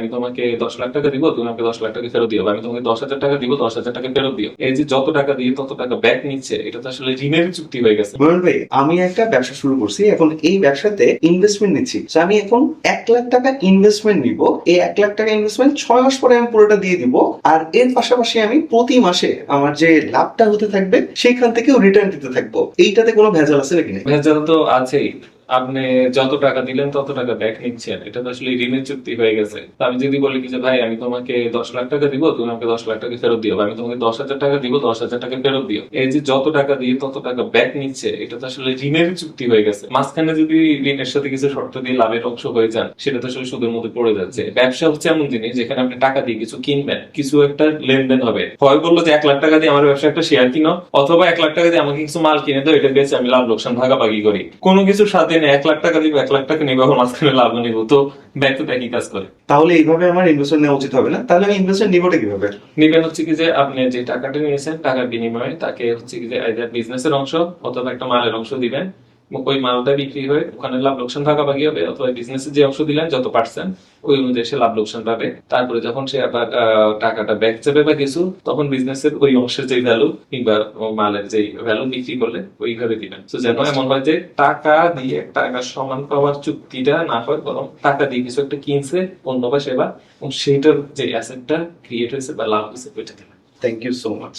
আমি তোমাকে দশ লাখ টাকা দিব তুমি আমাকে দশ লাখ টাকা ফেরত দিও আমি তোমাকে দশ হাজার টাকা দিব দশ হাজার টাকা ফেরত দিও। এই যে যত টাকা দিয়ে তত টাকা ব্যাক নিচ্ছে এটা তো আসলে ঋণের চুক্তি হয়ে গেছে। বরুণ ভাই আমি একটা ব্যবসা শুরু করছি এখন এই ব্যবসাতে ইনভেস্টমেন্ট নিচ্ছি। আমি এখন এক লাখ টাকা ইনভেস্টমেন্ট নিব এই এক লাখ টাকা ইনভেস্টমেন্ট ছয় মাস পরে আমি পুরোটা দিয়ে দিব আর এর পাশাপাশি আমি প্রতি মাসে আমার যে লাভটা হতে থাকবে সেইখান থেকেও রিটার্ন দিতে থাকব। এইটাতে কোনো ভেজাল আছে নাকি? না? ভেজাল তো আছেই। আপনি যত টাকা দিলেন, তত টাকা ব্যাক নিচ্ছেন। এটা তো আসলে ঋণের চুক্তি হয়ে গেছে। আমি যদি বলি কি যে, ভাই, আমি তোমাকে দশ লাখ টাকা দিব, তুমি আমাকে দশ লাখ টাকা ফেরত দিও। আমি তোমাকে দশ হাজার টাকা দিব, দশ হাজার টাকা ফেরত দিও। এই যে যত টাকা দিয়ে তত টাকা ব্যাক নিচ্ছে, এটা তো আসলে ঋণের চুক্তি হয়ে গেছে। মাঝখানে যদি ঋণের সাথে কিছু শর্ত দিয়ে লাভের অংশ হয়ে যান, সেটা তো আসলে সুদের মধ্যে পড়ে যাচ্ছে। ব্যবসা হচ্ছে এমন জিনিস, যেখানে আপনি টাকা দিয়ে কিছু কিনবেন। কিছু একটা লেনদেন হবে। হয় বলল যে, এক লাখ টাকা দিয়ে আমার ব্যবসা একটা শেয়ার কিনো, অথবা এক লাখ টাকা দিয়ে আমাকে কিছু মাল কিনে দাও, এটা বেচে আমি লাভ লোকসান ভাগাভাগি করি। কোনো কিছুর সাথে না এক লাখ টাকা দিব এক লাখ টাকা নিবে এখন মাঝখানে লাভ নিব। তো ব্যাংক তো একই কাজ করে। তাহলে এইভাবে আমার ইনভেস্টমেন্ট নেওয়া উচিত হবে না? তাহলে আমি ইনভেস্টমেন্ট নিবোটা কীভাবে? নিবেন হচ্ছে কি যে আপনি যে টাকাটা নিয়েছেন টাকার বিনিময়ে তাকে হচ্ছে কি যে বিজনেসের অংশ অথবা একটা মালের অংশ দিবেন। ওই মালটা বিক্রি হয়ে ওখানে লাভ লোকসান ভাগাভাগি হবে, অথবা বিজনেসের যে অংশ দিলেন যত পার্সেন্ট ওই অনুযায়ী সে লাভ লোকসান পাবে। তারপরে যখন সে আবার টাকাটা ব্যাক যাবে বা কিছু, তখন বিজনেসের ওই অংশের যে ভ্যালু কিংবা মালের যে ভ্যালু বিক্রি করলে ওইভাবে দিবেন। তো যেন এমন হয় যে টাকা দিয়ে টাকা সমান পাওয়ার চুক্তিটা না হয়, বরং টাকা দিয়ে কিছু একটা কিনছে, পণ্য বা সেবা, এবং সেইটার যে অ্যাসেটটা ক্রিয়েট হয়েছে বা লাভ হয়েছে, ওইটা দিবেন। Thank you so much